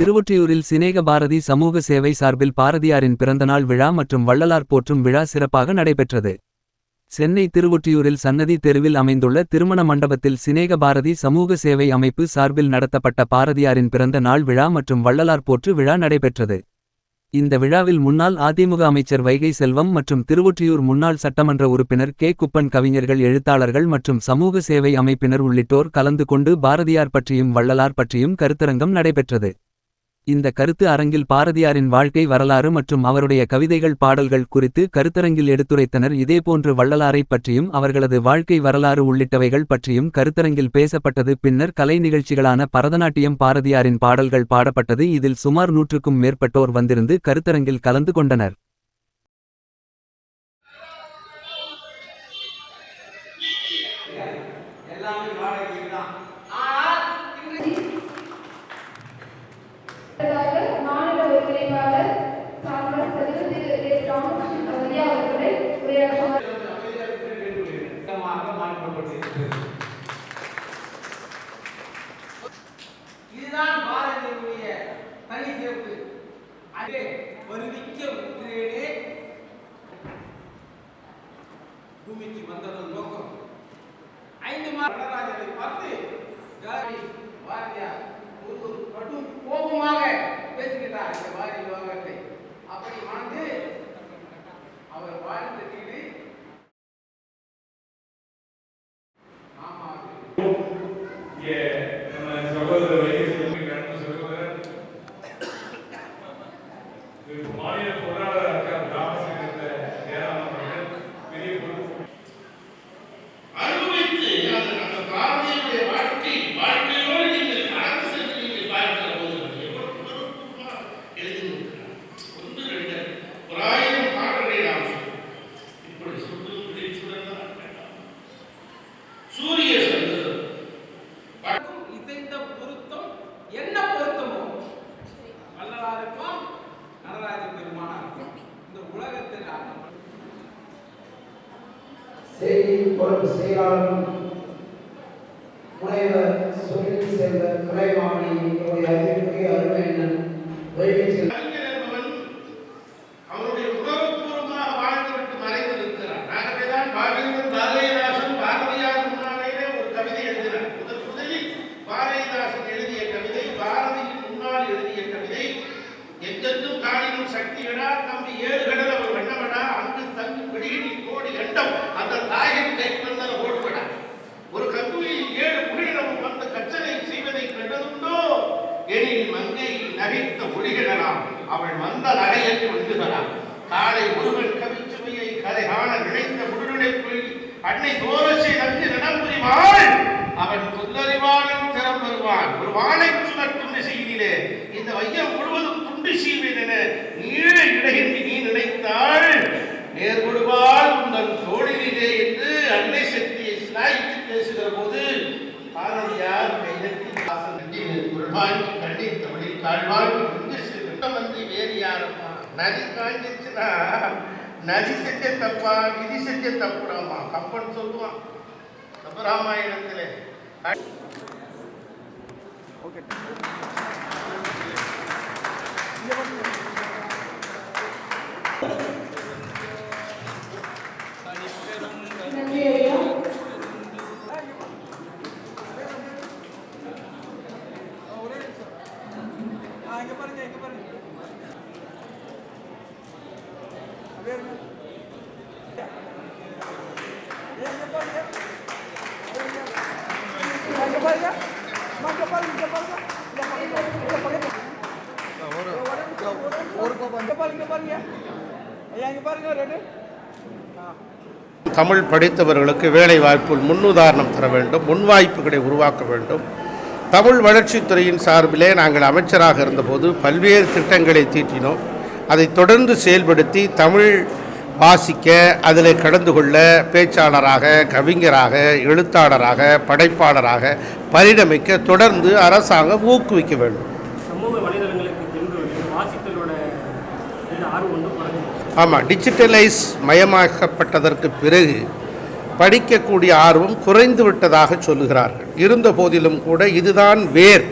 திருவொற்றியூரில் சிநேக பாரதி சமூக சேவை சார்பில் பாரதியாரின் பிறந்தநாள் விழா மற்றும் வள்ளலார் போற்றும் விழா சிறப்பாக நடைபெற்றது. சென்னை திருவொற்றியூரில் சன்னதி தெருவில் அமைந்துள்ள திருமண மண்டபத்தில் சிநேக பாரதி சமூக சேவை அமைப்பு சார்பில் நடத்தப்பட்ட பாரதியாரின் பிறந்த நாள் விழா மற்றும் வள்ளலார் போற்று விழா நடைபெற்றது. இந்த விழாவில் முன்னாள் அதிமுக அமைச்சர் வைகை செல்வம் மற்றும் திருவொற்றியூர் முன்னாள் சட்டமன்ற உறுப்பினர் கே. குப்பன் கவிஞர்கள் எழுத்தாளர்கள் மற்றும் சமூக சேவை அமைப்பினர் உள்ளிட்டோர் கலந்து கொண்டு பாரதியார் பற்றியும் வள்ளலார் பற்றியும் கருத்தரங்கம் நடைபெற்றது. இந்த கருத்து அரங்கில் பாரதியாரின் வாழ்க்கை வரலாறு மற்றும் அவருடைய கவிதைகள் பாடல்கள் குறித்து கருத்தரங்கில் எடுத்துரைத்தனர். இதேபோன்று வள்ளலாரைப் பற்றியும் அவர்களது வாழ்க்கை வரலாறு உள்ளிட்டவைகள் பற்றியும் கருத்தரங்கில் பேசப்பட்டது. பின்னர் கலை நிகழ்ச்சிகளான பரதநாட்டியம் பாரதியாரின் பாடல்கள் பாடப்பட்டது. இதில் சுமார் நூற்றுக்கும் மேற்பட்டோர் வந்திருந்து கருத்தரங்கில் கலந்து கொண்டனர். இதுதான் பாரதியுடைய தனி சிறப்பு. அதே மிக்க உத்திரேனே பூமிக்கு வந்ததன் நோக்கம். ஐந்து மாத நடராஜரை பார்த்து ஜாதி பாரதியார்? ஒரு கடும் கோபமாக பேசுகிறார். இந்த பாரதி விவகாரத்தை. அப்படி வாழ்ந்து அவர் வாழ்ந்த தீடு செய்தி பொறுப்பு செயலாளரும் முனைவர் சுனில் செல்வர் கலைவாணி என்னுடைய அறிவிப்புக்கு அருமையண்ணன் வைகை மங்கை நகைத்த ஒளிகிடலாம். அவள் வந்த நகையற்று கொண்டுகலாம் காலை ஒருவன் கவிச்சுமையை கதை காண நினைத்த முழுநிலைப்பு அன்னை தோரசை நன்றி நடம்புரிவாள் அவன் புல்லறிவாளன் திறம் வருவான். ஒரு வாழை சுழற்றும் செய்தியிலே இந்த வையம் முழுவதும் துண்டு சீவேன் என நீழ இடையின்றி நீ நினைத்தாள். நேர்கொடுவாள் உங்கள் தோழிலே என்று அன்னை சக்தியை சிலாய்த்து பேசுகிற போது பாரதியார் கட்டி குரல்வாங்கி கண்ணீர் தமிழில் தாழ்வாங்கி வந்து வேறு யாரம்மா நதி காய்ஞ்சிச்சுன்னா நதி செஞ்ச தப்பா? விதி செஞ்ச தப்புடாமா? கப்பன் சொல்லுவான். ராமாயணத்திலே. ஓகே. தமிழ் படித்தவர்களுக்கு வேலை வாய்ப்பில் முன்னுதாரணம் தர வேண்டும் முன்வாய்ப்புகளை உருவாக்க வேண்டும். தமிழ் வளர்ச்சித்துறையின் சார்பிலே நாங்கள் அமைச்சராக இருந்தபோது பல்வேறு திட்டங்களை தீட்டினோம். அதை தொடர்ந்து செயல்படுத்தி தமிழ் வாசிக்க அதில் கடந்து கொள்ள பேச்சாளராக கவிஞராக எழுத்தாளராக படைப்பாளராக பரிணமிக்க தொடர்ந்து அரசாங்கம் ஊக்குவிக்க வேண்டும். ஆமாம் டிஜிட்டலைஸ் மயமாக்கப்பட்டதற்கு பிறகு படிக்கக்கூடிய ஆர்வம் குறைந்து விட்டதாக சொல்லுகிறார்கள். இருந்த போதிலும் கூட இதுதான் வேர்.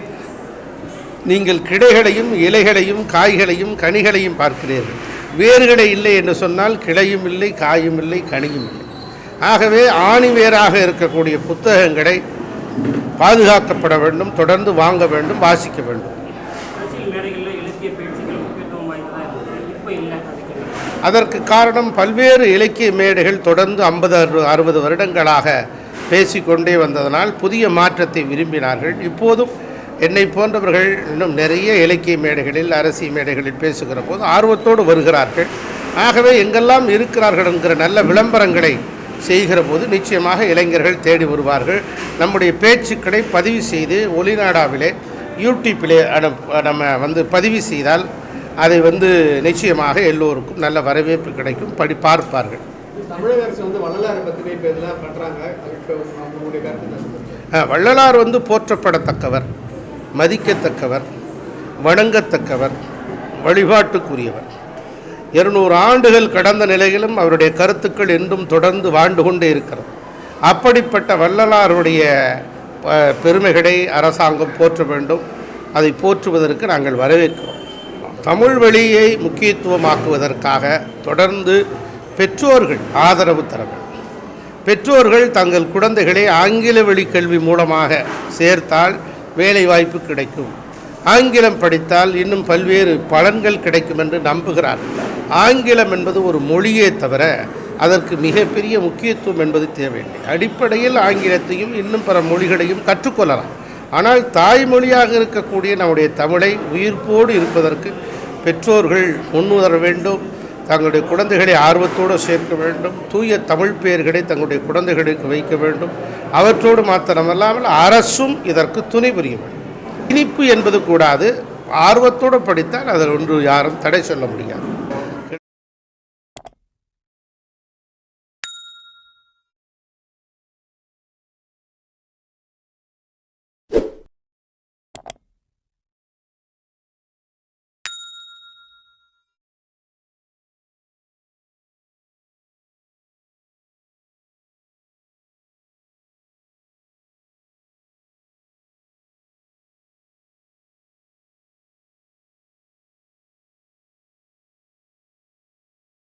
நீங்கள் கிடைகளையும் இலைகளையும் காய்களையும் கனிகளையும் பார்க்கிறீர்கள். வேர்களை இல்லை என்று சொன்னால் கிளையும் இல்லை காயும் இல்லை கனியும் இல்லை. ஆகவே ஆணி வேராக இருக்கக்கூடிய புத்தகங்களை பாதுகாக்கப்பட வேண்டும் தொடர்ந்து வாங்க வேண்டும் வாசிக்க வேண்டும்? அதற்கு காரணம் பல்வேறு இலக்கிய மேடைகள் தொடர்ந்து ஐம்பது அறுபது வருடங்களாக பேசிக்கொண்டே வந்ததனால் புதிய மாற்றத்தை விரும்பினார்கள். இப்போதும் என்னை போன்றவர்கள் இன்னும் நிறைய இலக்கிய மேடைகளில் அரசியல் மேடைகளில் பேசுகிற போது ஆர்வத்தோடு வருகிறார்கள். ஆகவே எங்கெல்லாம் இருக்கிறார்கள் என்கிற நல்ல விளம்பரங்களை செய்கிற போது நிச்சயமாக இளைஞர்கள் தேடி வருவார்கள். நம்முடைய பேச்சுக்களை பதிவு செய்து ஒலிநாடாவிலே யூடியூப்பிலே நம்ம வந்து பதிவு செய்தால் அதை வந்து நிச்சயமாக எல்லோருக்கும் நல்ல வரவேற்பு கிடைக்கும். படி பார்ப்பார்கள். தமிழக அரசு வந்து வள்ளலாரை பற்றி இப்போ இதெல்லாம் பண்ணுறாங்க வள்ளலார் வந்து போற்றப்படத்தக்கவர். மதிக்கத்தக்கவர் வணங்கத்தக்கவர் வழிபாட்டுக்குரியவர். இருநூறு ஆண்டுகள் கடந்த நிலையிலும் அவருடைய கருத்துக்கள் என்றும் தொடர்ந்து வாழ்ந்து கொண்டே இருக்கிறது. அப்படிப்பட்ட வள்ளலாருடைய பெருமைகளை அரசாங்கம் போற்ற வேண்டும். அதை போற்றுவதற்கு நாங்கள் வரவேற்கிறோம். தமிழ் வழியை முக்கியத்துவமாக்குவதற்காக தொடர்ந்து பெற்றோர்கள் ஆதரவு தர வேண்டும். பெற்றோர்கள் தங்கள் குழந்தைகளை ஆங்கில வழி கல்வி மூலமாக சேர்த்தால் வேலை வாய்ப்பு கிடைக்கும். ஆங்கிலம் படித்தால் இன்னும் பல்வேறு பலன்கள் கிடைக்கும் என்று நம்புகிறார். ஆங்கிலம் என்பது ஒரு மொழியே தவிர அதற்கு மிகப்பெரிய முக்கியத்துவம் என்பது தேவையில்லை. அடிப்படையில் ஆங்கிலத்தையும் இன்னும் பல மொழிகளையும் கற்றுக்கொள்ளலாம். ஆனால் தாய்மொழியாக இருக்கக்கூடிய நம்முடைய தமிழை உயிர்ப்போடு இருப்பதற்கு பெற்றோர்கள் முன்வர வேண்டும். தங்களுடைய குழந்தைகளை ஆர்வத்தோடு சேர்க்க வேண்டும். தூய தமிழ் பெயர்களை தங்களுடைய குழந்தைகளுக்கு வைக்க வேண்டும். அவற்றோடு மாத்திரமல்லாமல் அரசும் இதற்கு துணை புரிய வேண்டும். இனிப்பு என்பது கூடாது. ஆர்வத்தோடு படித்தால் அதில் ஒன்று யாரும் தடை சொல்ல முடியாது.